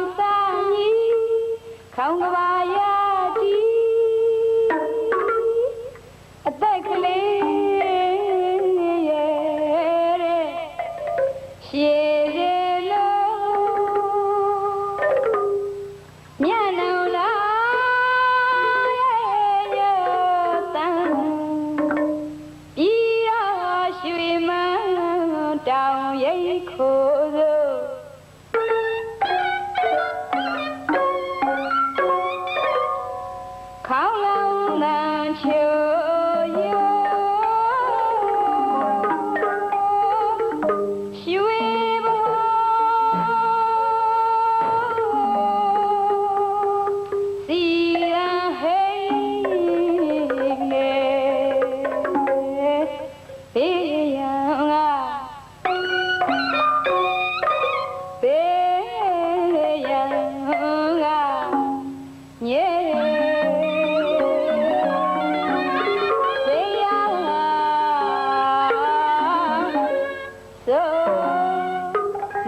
乾杯顔が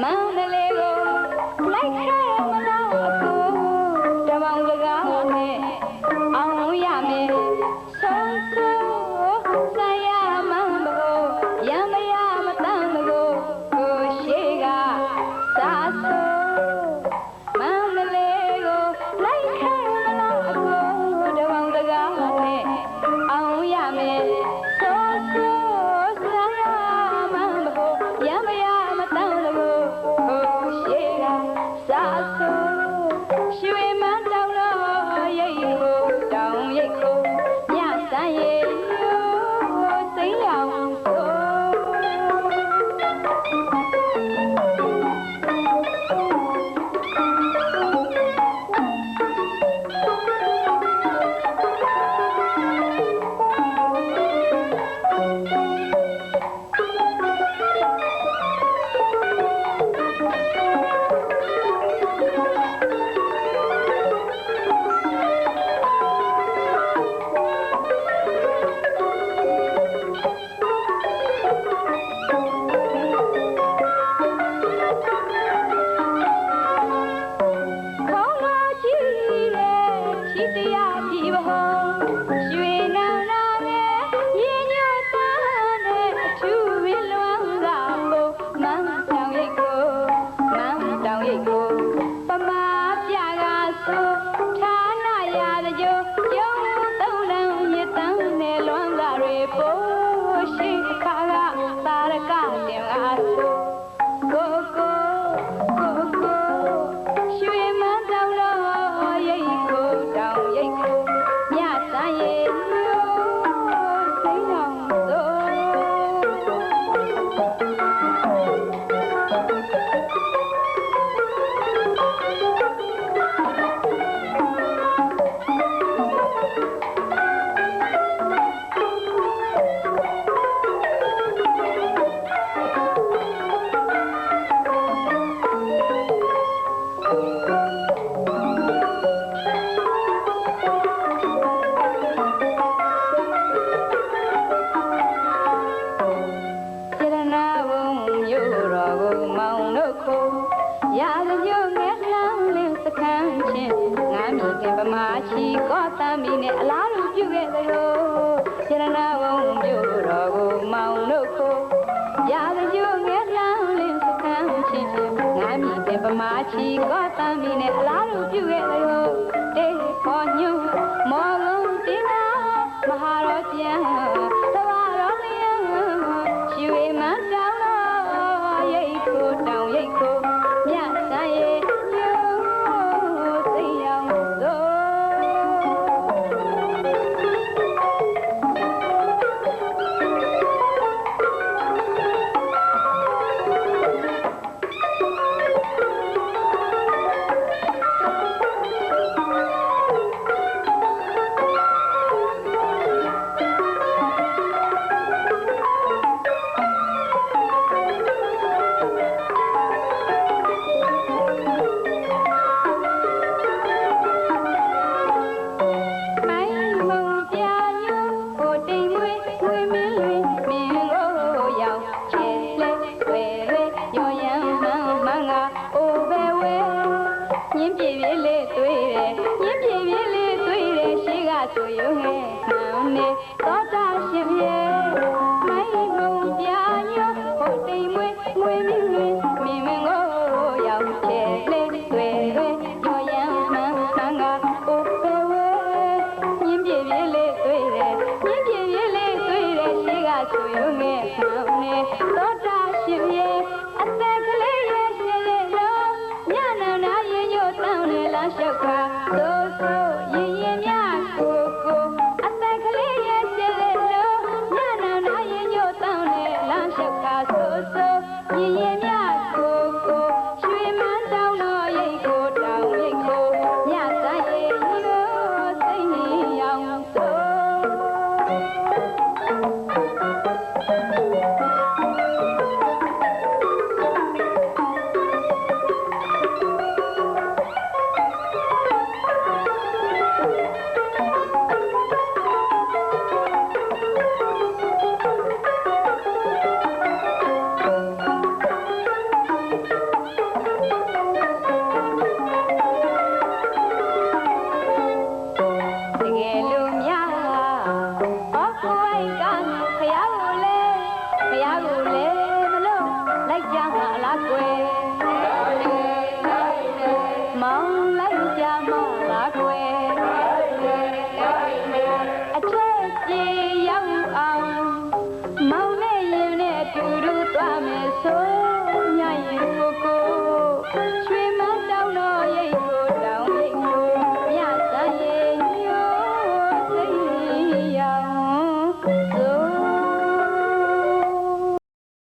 Mándale. April. ကြီးနဲ့အလားတူပြုခဲ့သလိုရတနာဝုံမြို့တော်ကိုမောင်လို့ခိုးရာသကျိုးငယ်လောင်းလင်းစခန်းချီချီငါမိပင်ပမာချီကတမ်းမီနဲ့အလားတူပြုခဲ့သလိုတေခေါ်ညူမော်လုံးတင်းသာမဟာရောပြန် ပြေလေသွေးတယ်မြင်းပြေပြေလေသွေးတယ်ရှိကဆိုရုံငယ်ဟန်နေသောတာရှင်ပြေ ရဲ့ရှ la.